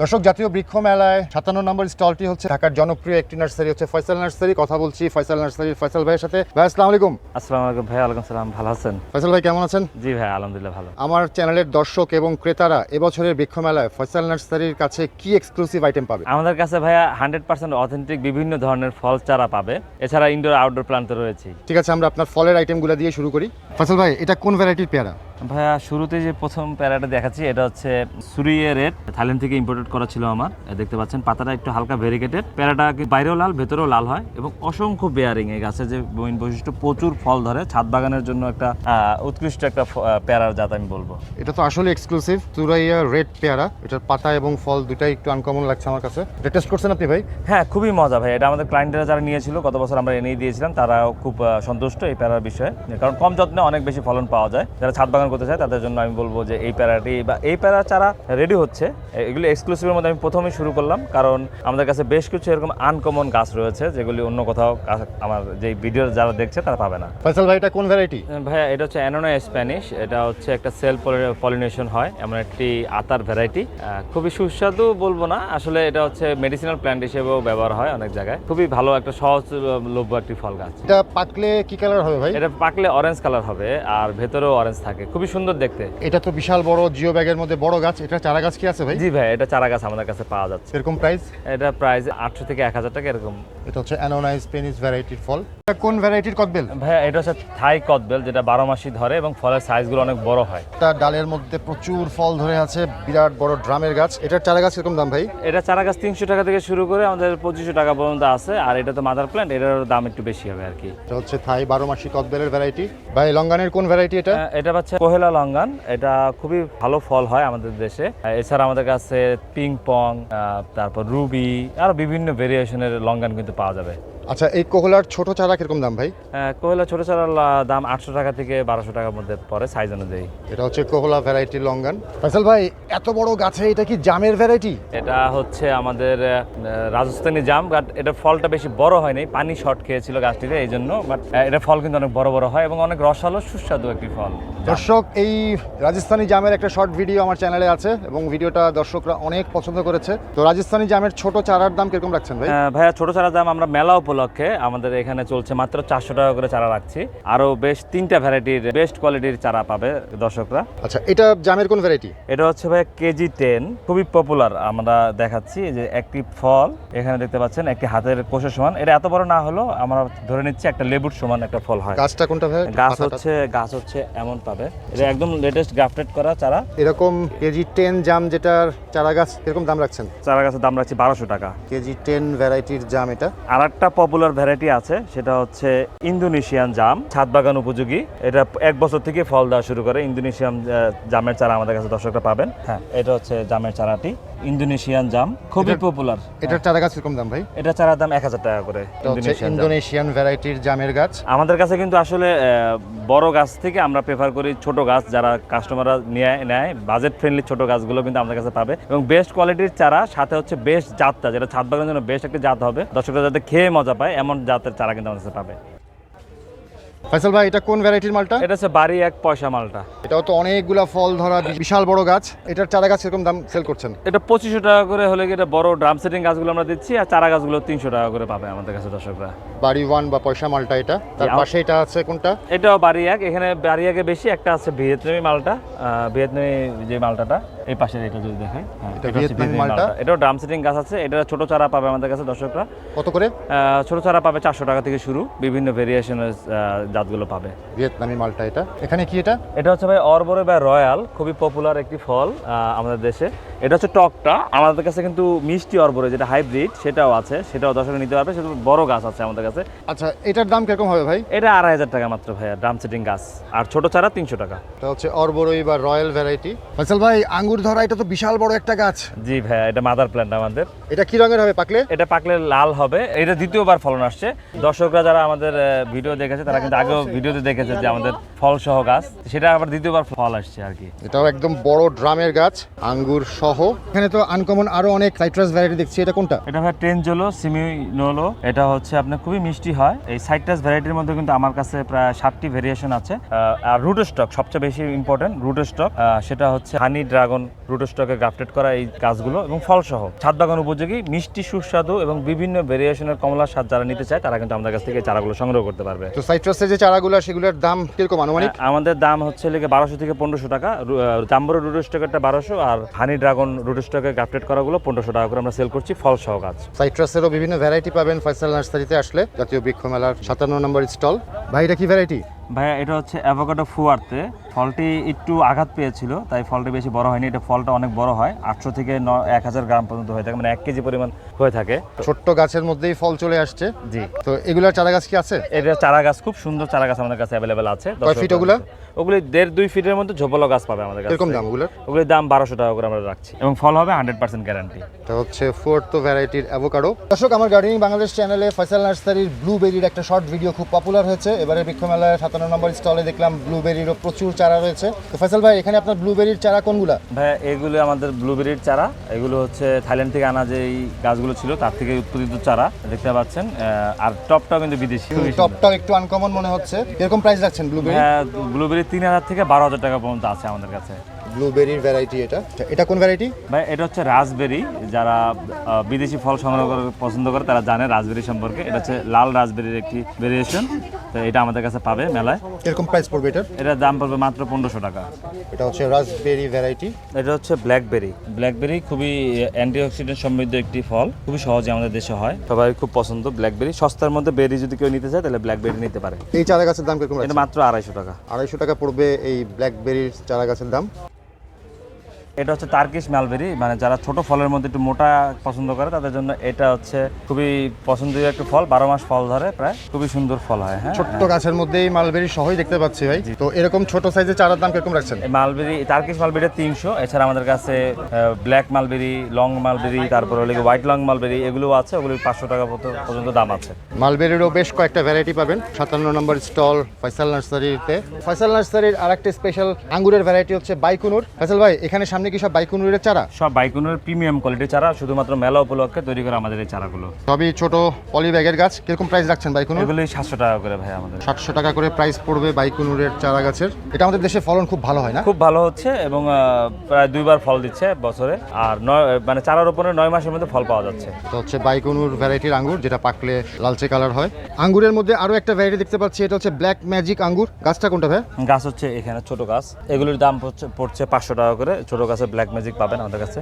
দর্শক জাতীয় বৃক্ষ মেলায় সাতান্ন নম্বর স্টলটি হচ্ছে ঢাকার জনপ্রিয় একটি নার্সারি হচ্ছে ফয়সাল নার্সারি। কথা বলছি ফয়সাল নার্সারির ফয়সাল ভাইয়ের সাথে। ভাই আসসালামু আলাইকুম। আসসালামু আলাইকুম ভাই ওয়ালাইকুম সালাম। ভালো আছেন? ফয়সাল ভাই কেমন আছেন? জি ভাই আলহামদুলিল্লাহ ভালো। আমার চ্যানেলের দর্শক এবং ক্রেতারা এবছরের বৃক্ষ মেলায় ফয়সাল নার্সারির কাছে কি এক্সক্লুসিভ আইটেম পাবে? আমাদের কাছে ভাইয়া হান্ড্রেড পার্সেন্ট অথেন্টিক বিভিন্ন ধরনের ফল চারা পাবে। এছাড়া ইনডোর আউটডোর প্লান্ট রয়েছে ঠিক আছে আমরা আপনার ফলের আইটেমগুলো দিয়ে শুরু করি। ফয়সাল ভাই এটা কোন ভ্যারাইটির পেয়ারা? ভাইয়া শুরুতে যে প্রথম প্যারাটা দেখাচ্ছি এটা হচ্ছে সুরিয়ে রেড। থাইল্যান্ড থেকে ইম্পোর্টেড করা ছিল আমার। দেখতে পাচ্ছেন পাতাটা একটু হালকা ভেরিকেটেড প্যারাটা বাইরেও লাল ভেতরেও লাল হয় এবং অসংখ্য বেয়ারিং এই গাছে যে মেইন বৈশিষ্ট্য প্রচুর ফল ধরে। ছাদ বাগানের জন্য একটা উৎকৃষ্ট একটা প্যারার জাত আমি বলব। এটা তো আসলে এক্সক্লুসিভ তুরাইয়া রেড পেয়ারা। এটার পাতা এবং ফল দুটাই একটু আনকমন লাগছে আমার কাছে। এটা টেস্ট করছেন আপনি ভাই? হ্যাঁ খুবই মজা ভাই। এটা আমাদের ক্লায়েন্টরা যারা নিয়েছিল গত বছর আমরা এনেই দিয়েছিলাম তারাও খুব সন্তুষ্ট এই প্যারার বিষয়ে। কারণ কম যত্নে অনেক বেশি ফলন পাওয়া যায়। যারা ছাদ বাগান করতে চায় তাদের জন্য আমি বলব যে এই প্যারাটি বা এই প্যারা চারা রেডি হচ্ছে। এগুলি এক্সক্লুসিভের মধ্যে আমি প্রথমেই শুরু করলাম কারণ আমাদের কাছে বেশ কিছু এরকম আনকমন গাছ রয়েছে যেগুলি অন্য কোথাও আমার যে ভিডিও যারা দেখছে তারা পাবে না। ফয়সাল ভাই এটা কোন ভ্যারাইটি ভাইয়া এটা হচ্ছে অ্যানোনা স্প্যানিশ এটা হচ্ছে একটা সেল পলিনেশন হয় এমন একটি আতার ভ্যারাইটি খুবই সুস্বাদু বলব না আসলে এটা হচ্ছে মেডিসিনাল প্ল্যান্ট হিসেবেও ব্যবহার হয় অনেক জায়গায়। খুবই ভালো একটা সহজলভ্য একটি ফল গাছ। এটা পাকলে কি কালার হবে ভাই? এটা পাকলে অরেঞ্জ কালার হবে আর ভেতরেও অরেঞ্জ থাকে। খুবই সুন্দর দেখতে। এটা তো বিশাল বড় জিও ব্যাগের মধ্যে বড় গাছ। এটা চারা গাছ কি আছে ভাই? জি ভাই এটা চারা গাছ আমাদের কাছে পাওয়া যাচ্ছে। এরকম প্রাইস এটা প্রাইস আটশো থেকে এক হাজার টাকা এরকম। এটা হচ্ছে অ্যানোনাইজ পেনিস ভ্যারাইটির ফল। এটা কোন ভ্যারাইটির কদবেল? ভাইয়া এটা হচ্ছে থাই কদবেল যেটা বারো মাসই ধরে এবং ফলের সাইজগুলো অনেক বড় হয়। এটা ডালের মধ্যে প্রচুর ফল ধরে আছে বিরাট বড় ড্রামের গাছ। এটার চারা গাছ এরকম দাম ভাই? এটা চারা গাছ তিনশো টাকা থেকে শুরু করে আমাদের পঁচিশশো টাকা পর্যন্ত আছে আর এটা তো মাদার প্ল্যান্ট এটার দাম একটু বেশি হবে আর কি। এটা হচ্ছে থাই বারো মাসি কদবেলের ভ্যারাইটি ভাই লঙ্গানের কোন ভ্যারাইটি এটা? এটা হচ্ছে কোহেলা লঙ্গান, এটা খুবই ভালো ফল হয় আমাদের দেশে। এছাড়া আমাদের কাছে পিং পং তারপর রুবি আর বিভিন্ন ভেরিয়েশনের লঙ্গান কিন্তু পাওয়া যাবে। আচ্ছা এই কোহলার ছোট চারা কীরকম দাম ভাই? আহ, কোহেলা ছোট চারার লা- দাম আটশো টাকা থেকে বারোশো টাকার মধ্যে পড়ে সাইজ অনুযায়ী। এটা হচ্ছে কোহলা ভ্যারাইটির লঙ্গান ফয়সাল ভাই এত বড় গাছে এটা কি জামের ভ্যারাইটি এটা হচ্ছে আমাদের রাজস্থানি জাম বাট এটা ফলটা বেশি বড় হয়নি পানি শর্ট খেয়েছিল গাছটিতে এই জন্য বাট এটা ফল কিন্তু অনেক বড় বড় হয় এবং অনেক রসালো সুস্বাদু একটি ফল। দর্শক এই রাজস্থানী জামের একটা শর্ট ভিডিও আমার চ্যানেলে আছে এবং ভিডিওটা দর্শকরা অনেক পছন্দ করেছে। তো রাজস্থানী জামের ছোট চারার দাম কীরকম রাখছেন ভাই? হ্যাঁ, ভাইয়া ছোট চারার দাম আমরা মেলা উপলক্ষে আমাদের এখানে চলছে মাত্র চারশো টাকা করে চারা রাখছি। আরও বেশ তিনটা ভ্যারাইটির বেস্ট কোয়ালিটির চারা পাবে দর্শকরা। আচ্ছা এটা জামের কোন ভ্যারাইটি এটা হচ্ছে ভাই কেজি টেন খুবই পপুলার আমরা দেখাচ্ছি যে একটি ফল এখানে দেখতে পাচ্ছেন একটি হাতের কোষের সমান। এটা এত বড় না হলেও আমরা ধরে নিচ্ছি একটা লেবুর সমান একটা ফল হয়। গাছটা কোনটা ভাই গাছ হচ্ছে গাছ হচ্ছে এমন পাবে। এটা একদম লেটেস্ট গ্রাফটেড করা চারা। এরকম কেজি টেন জাম যেটার চারা গাছ কীরকম দাম রাখছেন? চারা গাছের দাম রাখছি বারোশো টাকা। কেজি টেন ভ্যারাইটির জাম এটা। আর একটা পপুলার ভ্যারাইটি আছে সেটা হচ্ছে ইন্দোনেশিয়ান জাম ছাদ বাগান উপযোগী। এটা এক বছর থেকে ফল দেওয়া শুরু করে ইন্দোনেশিয়ান জামের চারা আমাদের কাছে দর্শকরা পাবেন। হ্যাঁ। এটা হচ্ছে জামের চারাটি ইন্দোনেশিয়ান জাম খুবই পপুলার এটার চারা গাছ কীরকম দাম ভাই? এটা চারার দাম এক হাজার টাকা করে ইন্দোনেশিয়ান ভ্যারাইটির জামের গাছ। আমাদের কাছে কিন্তু আসলে আহ, বড় গাছ থেকে আমরা প্রেফার করি ছোট গাছ যারা কাস্টমাররা নিয়ে নেয় বাজেট ফ্রেন্ডলি ছোট গাছগুলো কিন্তু আমাদের কাছে পাবে। এবং বেস্ট কোয়ালিটির চারা সাথে হচ্ছে বেস্ট জাতটা যেটা ছাদ বাগানের জন্য বেস্ট একটা জাত হবে। দর্শকরা যাতে খেয়ে মজা পায় এমন জাতের চারা কিন্তু আমাদের কাছে পাবে। ফয়সাল ভাই এটা কোন ভ্যারাইটির মালটা? এটা হচ্ছে বাড়ি এক পয়সা মালটা। এটাও তো অনেকগুলা ফল ধরা বিশাল বড় গাছ। এটার চারা গাছ কীরকম দাম সেল করছেন? এটা পঁচিশশো টাকা করে হলে কি এটা বড় ড্রাম সেটিং গাছগুলো আমরা দিচ্ছি আর চারা গাছগুলো তিনশো টাকা করে পাবে আমাদের কাছে দর্শকরা। বাড়ি ওয়ান বা পয়সা মালটা এটা। তার পাশে এটা আছে কোনটা? এটাও বাড়ি এক এখানে বাড়ি একে বেশি একটা আছে ভিয়েতনামি মালটা আহ, ভিয়েতনামি যে মালটাটা। এই পাশে এটা যদি দেখাই হ্যাঁ? এটাও ড্রাম সেটিং গাছ আছে এটা ছোট চারা পাবে আমাদের কাছে দর্শকরা। কত করে? ছোট চারা পাবে চারশো টাকা থেকে শুরু বিভিন্ন ভেরিয়েশনের জাতগুলো পাবে। ভিয়েতনামি মালটা এটা। এখানে কি এটা? এটা হচ্ছে ভাই অরবরে বা রয়্যাল খুবই পপুলার একটি ফল আমাদের দেশে। এটা হচ্ছে টকটা আমাদের কাছে কিন্তু মিষ্টি অরবরে যেটা হাইব্রিড সেটাও আছে সেটাও দর্শক নিতে পারবে সেটা বড় গাছ আছে আমাদের কাছে। আচ্ছা এটার দাম কীরকম হবে ভাই? এটা আড়াই হাজার টাকা মাত্র ভাইয়া ড্রাম সেটিং গাছ। আর ছোট চারা তিনশো টাকা। এটা হচ্ছে অরবরই বা রয়্যাল ভ্যারাইটি ফয়সাল ভাই আঙ্গুর ধরা এটা তো বিশাল বড় একটা গাছ। জি ভাইয়া এটা মাদার প্ল্যান্ট আমাদের। এটা কি রঙের হবে পাকলে? এটা পাকলে লাল হবে। এটা দ্বিতীয়বার ফলন আসছে। দর্শকরা যারা আমাদের ভিডিও দেখেছে তারা কিন্তু আগেও ভিডিওতে দেখেছে যে আমাদের ফল সহ গাছ। সেটা আবার দ্বিতীয়বার ফল আসছে আর কি। এটাও একদম বড় ড্রামের গাছ আঙ্গুর সহ। এখানে তো আনকমন আরও অনেক সাইট্রাস ভ্যারাইটি দেখছি। এটা কোনটা? এটা ভাই টেনজোলো সিমিনোলো এটা হচ্ছে আপনার খুবই মিষ্টি হয়। এই সাইট্রাস ভ্যারাইটির মধ্যে কিন্তু আমার কাছে প্রায় সাতটি ভেরিয়েশন আছে। আর রুট স্টক সবচেয়ে বেশি ইম্পর্টেন্ট রুট স্টক সেটা হচ্ছে হানি ড্রাগন ড্রাগন রুট স্টকে গ্রাফটেড করা এই গাছগুলো এবং ফলসহ। ছাদ বাগান উপযোগী মিষ্টি সুস্বাদু এবং বিভিন্ন ভেরিয়েশনের কমলার স্বাদ যারা নিতে চায় তারা কিন্তু আমাদের কাছ থেকে চারাগুলো সংগ্রহ করতে পারবে। তো সাইট্রাসের যে চারাগুলো সেগুলোর দাম কীরকম আনুমানিক? হ্যাঁ, আমাদের দাম হচ্ছে লেগে বারোশো থেকে পনেরোশো টাকা। জাম্বুরো রুট স্টকেরটা বারোশো আর হানি ড্রাগন রুট স্টকে গ্রাফটেড করাগুলো পনেরোশো টাকা করে আমরা সেল করছি ফলসহ গাছ। সাইট্রাসেরও বিভিন্ন ভ্যারাইটি পাবেন ফয়সাল নার্সারিতে আসলে জাতীয় বৃক্ষ মেলার সাতান্ন নম্বর স্টল ভাই এটা কি ভ্যারাইটি ভাইয়া এটা হচ্ছে অ্যাভোকাডো ফুয়ারতে। ফলটি একটু আঘাত পেয়েছিল তাই ফলটি বেশি বড় হয়নি। এটা ফলটা অনেক বড় হয় আটশো থেকে ন এক হাজার গ্রাম পর্যন্ত হয়ে থাকে মানে এক কেজি পরিমাণ হয়ে থাকে। ছোট্ট গাছের মধ্যেই ফল চলে আসছে। জি। তো এগুলার চারা গাছ কি আছে? এটা চারা গাছ খুব সুন্দর চারা গাছ আমাদের কাছে অ্যাভেলেবেল আছে। কয় ফিট ওগুলা? ওগুলি দেড় দুই ফিটের মধ্যে ঝোপালো গাছ পাবে আমাদের কাছে। দাম ওগুলোর? ওগুলির দাম বারোশো টাকা করে আমরা রাখছি এবং ফল হবে হান্ড্রেড পার্সেন্ট গ্যারান্টি এটা হচ্ছে ফোর্থ ভ্যারাইটির অ্যাভোকাডো দর্শক আমার গার্ডেনিং বাংলাদেশ চ্যানেলে ফয়সাল নার্সারির ব্লুবেরির একটা শর্ট ভিডিও খুব পপুলার হয়েছে। এবারে বৃক্ষ মেলার সাতান্ন নম্বর স্টলে দেখলাম ব্লুবেরিরও প্রচুর চারা রয়েছে। তো ফয়সাল ভাই এখানে আপনার ব্লুবেরির চারা কোনগুলা? ভাই এগুলো আমাদের ব্লুবেরির চারা। এগুলো হচ্ছে থাইল্যান্ড থেকে আনা যে গাছগুলো ছিল তার থেকে উৎপাদিত চারা দেখতে পাচ্ছেন। আর টপটাও কিন্তু বিদেশি। টপটা টপটাও একটু আনকমন মনে হচ্ছে। এরকম প্রাইস রাখছেন ব্লুবেরি হ্যাঁ ব্লুবেরি তিন হাজার থেকে বারো হাজার টাকা পর্যন্ত আছে আমাদের কাছে। ব্লুবেরির ভ্যারাইটি এটা। এটা কোন ভ্যারাইটি ভাই এটা হচ্ছে রাসবেরি যারা আহ, বিদেশি ফল সংগ্রহ করে পছন্দ করে তারা জানে রাসবেরি সম্পর্কে। এটা হচ্ছে লাল রাসবেরির একটি ভেরিয়েশন তো এটা আমাদের কাছে পাবে মেলায়। কীরকম প্রাইস পড়বে এটার? এটার দাম পড়বে মাত্র পনেরোশো টাকা। এটা হচ্ছে রাসবেরি ভ্যারাইটি এটা হচ্ছে ব্ল্যাকবেরি ব্ল্যাকবেরি খুবই অ্যান্টিঅক্সিডেন্ট সমৃদ্ধ একটি ফল। খুবই সহজে আমাদের দেশে হয়। সবাই খুব পছন্দ ব্ল্যাকবেরি সস্তার মধ্যে বেরি যদি কেউ নিতে চায় তাহলে ব্ল্যাকবেরি নিতে পারে। এই চারা গাছের দাম কীরকম এটা মাত্র আড়াইশো টাকা। আড়াইশো টাকা পড়বে এই ব্ল্যাকবেরির চারা গাছের দাম। এটা হচ্ছে তার্কিশ মালবেরি মানে যারা ছোট ফলের মধ্যে একটু মোটা পছন্দ করে তাদের জন্য এটা হচ্ছে খুবই পছন্দনীয় একটি ফল বারো মাস ফল ধরে প্রায় খুবই সুন্দর ফল হয় হ্যাঁ। ছোট্ট গাছের মধ্যেই মালবেরি সহই দেখতে পাচ্ছি ভাই। তো এরকম ছোট সাইজের চারার দাম কীরকম রাখছেন? মালবেরি তার্কিশ মালবেরি তিনশো এছাড়া আমাদের কাছে ব্ল্যাক মালবেরি লং মালবেরি তারপর হলে হোয়াইট লং মালবেরি এগুলো আছে ওগুলির পাঁচশো টাকা পর্যন্ত- পর্যন্ত দাম আছে। মালবেরিরও বেশ কয়েকটা ভ্যারাইটি পাবেন। সাতান্ন নম্বর স্টল ফয়সাল নার্সারিতে ফয়সাল নার্সারির আর একটা স্পেশাল আঙ্গুরের ভ্যারাইটি হচ্ছে বাইকুনুর ফয়সাল ভাই এখানে সামনে কি সব বাইকুনুরের চারা? সব বাইকুনের প্রিমিয়াম কোয়ালিটির চারা শুধুমাত্র মেলা উপলক্ষে তৈরি করে আমাদের এই চারাগুলো। সবই ছোট পলি ব্যাগের গাছ কীরকম প্রাইস রাখছেন বাইকুনুর? এগুলি সাতশো টাকা করে ভাই আমাদের। সাতশো টাকা করে প্রাইস পড়বে বাইকুনুরের চারা গাছের। এটা আমাদের দেশে ফলন খুব ভালো হয় না? খুব ভালো হচ্ছে এবং আহ, প্রায় দুইবার ফল দিচ্ছে বছরে। আর নয় মানে চারা রোপণের নয় মাসের মধ্যে ফল পাওয়া যাচ্ছে। তো হচ্ছে বাইকুনুর ভ্যারাইটির আঙ্গুর যেটা পাকলে লালচে কালার হয়। আঙ্গুরের মধ্যে আরও একটা ভ্যারাইটি দেখতে পাচ্ছি এটা হচ্ছে ব্ল্যাক ম্যাজিক আঙ্গুর। গাছটা কোনটা ভাই? গাছ হচ্ছে এখানে ছোট গাছ। এগুলির দাম পড়ছে পড়ছে পাঁচশো টাকা করে ছোট গাছে ব্ল্যাক ম্যাজিক পাবেন আমাদের কাছে।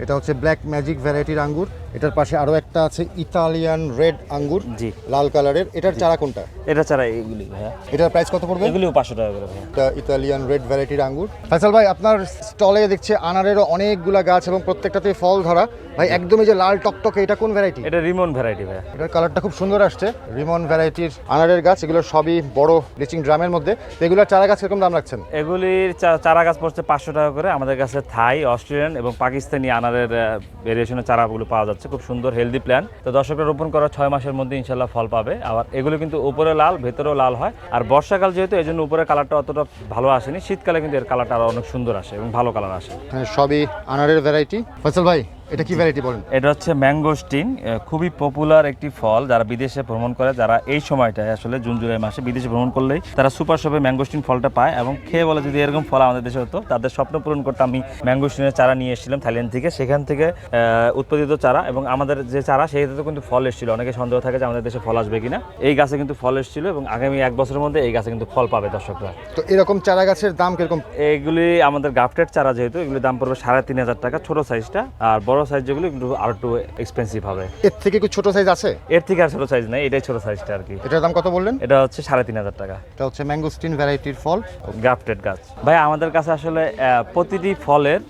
এটা হচ্ছে ব্ল্যাক ম্যাজিক ভ্যারাইটির আঙ্গুর। এটার পাশে আরও একটা আছে ইতালিয়ান রেড আঙ্গুর জি। লাল কালারের। এটার চারা কোনটা? এটা ছাড়া এগুলি ভাইয়া। এটার প্রাইস কত পড়বে? এগুলিও পাঁচশো টাকা করে ভাইয়া। এটা ইতালিয়ান রেড ভ্যারাইটির আঙ্গুর। ফাইসাল ভাই আপনার স্টলে দেখছে আনারেরও অনেকগুলা গাছ এবং প্রত্যেকটাতে ফল ধরা। ভাই একদমই যে লাল টকটকে এটা কোন ভ্যারাইটি এটা রিমন ভ্যারাইটি ভাইয়া। এটার কালারটা খুব সুন্দর আসছে। রিমন ভ্যারাইটির আনারের গাছ এগুলো সবই বড় ব্লিচিং ড্রামের মধ্যে। তো এগুলোর চারা গাছ কীরকম দাম রাখছেন? এগুলির চা- চারা গাছ পড়ছে পাঁচশো টাকা করে। আমাদের কাছে থাই অস্ট্রেলিয়ান এবং পাকিস্তানি আনারের ভেরিয়েশনের চারাগুলো পাওয়া যাচ্ছে। খুব সুন্দর হেলদি প্ল্যান তো দর্শকরা রোপণ করার ছয় মাসের মধ্যে ইনশাল্লাহ ফল পাবে। আবার এগুলো কিন্তু উপরে লাল, ভেতরেও লাল হয়। আর বর্ষাকাল যেহেতু এই জন্য উপরের কালারটা অতটা ভালো আসেনি। শীতকালে কিন্তু এর কালারটা আরও অনেক সুন্দর আসে এবং ভালো কালার আসে। হ্যাঁ সবই আনারের ভ্যারাইটি ফসল ভাই এটা কি ভ্যারাইটি বলেন? এটা হচ্ছে ম্যাঙ্গোস্টিন খুবই পপুলার একটি ফল যারা বিদেশে ভ্রমণ করে যারা এই সময়টায় আসলে জুন জুলাই মাসে বিদেশে ভ্রমণ করলেই তারা সুপার শপে ম্যাঙ্গোস্টিন ফলটা পায় এবং খেয়ে বলে যদি এরকম ফল আমাদের দেশে হতো তাদের স্বপ্ন পূরণ করতে আমি ম্যাঙ্গোস্টিনের চারা নিয়ে এসেছিলাম থাইল্যান্ড থেকে। সেখান থেকে উৎপাদিত চারা এবং আমাদের যে চারা সেইটাতে কিন্তু ফল এসেছিল। অনেকে সন্দেহ থাকে যে আমাদের দেশে ফল আসবে কিনা। এই গাছে কিন্তু ফল এসেছিল এবং আগামী এক বছরের মধ্যে এই গাছে কিন্তু ফল পাবে দর্শকরা। তো এরকম চারা গাছের দাম কীরকম? এগুলি আমাদের গ্রাফটেড চারা যেহেতু এগুলির দাম পড়বে সাড়ে তিন হাজার টাকা ছোট সাইজটা আর বড় সাইজ যেগুলো একটু আর একটু এক্সপেন্সিভ হবে। এর থেকে কি ছোট সাইজ আছে? এর থেকে আর ছোট সাইজ নাই এটাই ছোট সাইজটা আর কি। এটার দাম কত বললেন? এটা হচ্ছে সাড়ে তিন হাজার টাকা। এটা হচ্ছে ম্যাঙ্গোস্টিন ভ্যারাইটির ফল। গ্রাফটেড গাছ। ভাই আমাদের কাছে আসলে আহ, প্রতিটি ফলের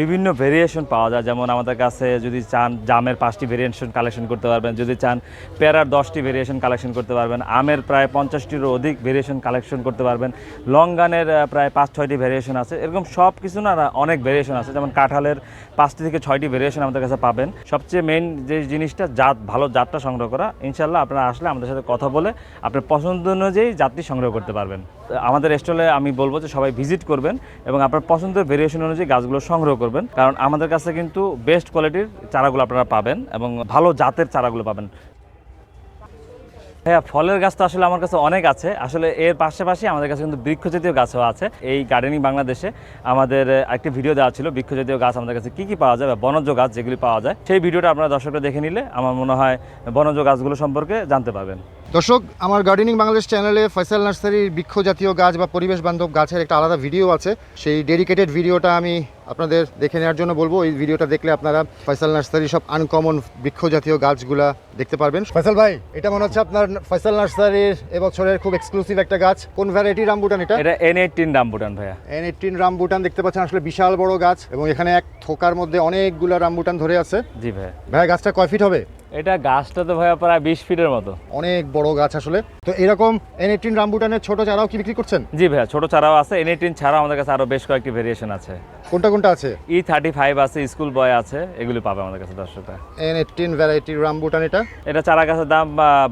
বিভিন্ন ভেরিয়েশন পাওয়া যায়। যেমন আমাদের কাছে যদি চান জামের পাঁচটি ভেরিয়েশন কালেকশন করতে পারবেন, যদি চান পেয়ারার দশটি ভেরিয়েশন কালেকশন করতে পারবেন, আমের প্রায় পঞ্চাশটিরও অধিক ভেরিয়েশন কালেকশন করতে পারবেন লং গানের প্রায় পাঁচ ছয়টি ভেরিয়েশন আছে। এরকম সব কিছু না, অনেক ভেরিয়েশন আছে। যেমন কাঁঠালের পাঁচটি থেকে ছয়টি ভেরিয়েশন আমাদের কাছে পাবেন। সবচেয়ে মেইন যে জিনিসটা, জাত, ভালো জাতটা সংগ্রহ করা ইনশাল্লাহ আপনারা আসলে আমাদের সাথে কথা বলে আপনার পছন্দ অনুযায়ী জাতটি সংগ্রহ করতে পারবেন। আমাদের স্টলে আমি বলব যে সবাই ভিজিট করবেন এবং আপনার পছন্দের ভেরিয়েশন অনুযায়ী গাছগুলো সংগ্রহ করবেন। কারণ আমাদের কাছে কিন্তু বেস্ট কোয়ালিটির চারাগুলো আপনারা পাবেন এবং ভালো জাতের চারাগুলো পাবেন। হ্যাঁ ফলের গাছ তো আসলে আমার কাছে অনেক আছে। আসলে এর পাশাপাশি আমাদের কাছে কিন্তু বৃক্ষজাতীয় গাছও আছে। এই গার্ডেনিং বাংলাদেশে আমাদের একটি ভিডিও দেওয়া ছিল, বৃক্ষজাতীয় গাছ আমাদের কাছে কি কি পাওয়া যায় বা বনজ গাছ যেগুলি পাওয়া যায়, সেই ভিডিওটা আপনারা দর্শকরা দেখে নিলে আমার মনে হয় বনজ গাছগুলো সম্পর্কে জানতে পারবেন। দর্শক আমার গার্ডেনিং বাংলাদেশ চ্যানেলে ফয়সাল নার্সারির বৃক্ষ জাতীয় গাছ বা পরিবেশ বান্ধব গাছের একটা আলাদা ভিডিও আছে। সেই ডেডিকেটেড ভিডিওটা আমি আপনাদের দেখে নেওয়ার জন্য বলব। এই ভিডিওটা দেখলে আপনারা ফয়সাল নার্সারি সব আনকমন বৃক্ষ জাতীয় গাছগুলা দেখতে পারবেন। ফয়সাল ভাই এটা মনে হচ্ছে আপনার ফয়সাল নার্সারির এবছরের খুব এক্সক্লুসিভ একটা গাছ। কোন ভ্যারাইটি রামবুটান এটা? এটা এন এইটিন রামবুটান ভাইয়া। এন এইটিন রামবুটান দেখতে পাচ্ছেন আসলে বিশাল বড় গাছ এবং এখানে এক থোকার মধ্যে অনেকগুলো রামবুটান ধরে আছে। জি ভাইয়া। ভাই গাছটা কয় ফিট হবে? এটা গাছটা তো ভাইয়া প্রায় বিশ ফিটের মতো। অনেক বড় গাছ আসলে। তো এরকম এন এইটিন রামবুটানের ছোট চারাও কি বিক্রি করছেন? জি ভাইয়া ছোট চারাও আছে। এন এইটিন ছাড়াও আমাদের কাছে আরও বেশ কয়েকটি ভেরিয়েশন আছে। কোনটা কোনটা আছে? ই থার্টি ফাইভ আছে স্কুল বয় আছে এগুলি পাবে আমাদের কাছে দর্শকরা। এন এইটিন ভ্যারাইটির রামবুটান এটা? এটা চারা গাছের দাম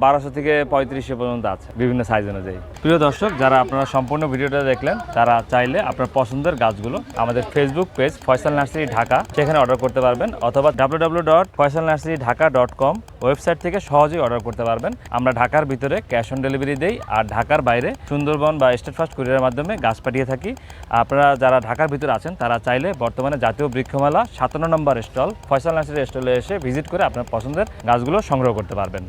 বারোশো থেকে পঁয়ত্রিশশো পর্যন্ত আছে বিভিন্ন সাইজ অনুযায়ী। প্রিয় দর্শক যারা আপনারা সম্পূর্ণ ভিডিওটা দেখলেন তারা চাইলে আপনার পছন্দের গাছগুলো আমাদের Facebook page Faisal nursery Dhaka সেখানে অর্ডার করতে পারবেন অথবা W W dot Faisal nursery Dhaka dot com website থেকে সহজেই অর্ডার করতে পারবেন। আমরা ঢাকার ভিতরে ক্যাশ অন ডেলিভারি দেই আর ঢাকার বাইরে সুন্দরবন বা স্টেট ফার্স্ট কুরিয়ারের মাধ্যমে গাছ পাঠিয়ে থাকি। আপনারা যারা ঢাকার ভিতরে আছেন, তারা চাইলে বর্তমানে জাতীয় বৃক্ষমেলা সাতান্ন নম্বর স্টল, ফয়সাল নার্সারি স্টলে এসে ভিজিট করে আপনার পছন্দের গাছগুলো সংগ্রহ করতে পারবেন।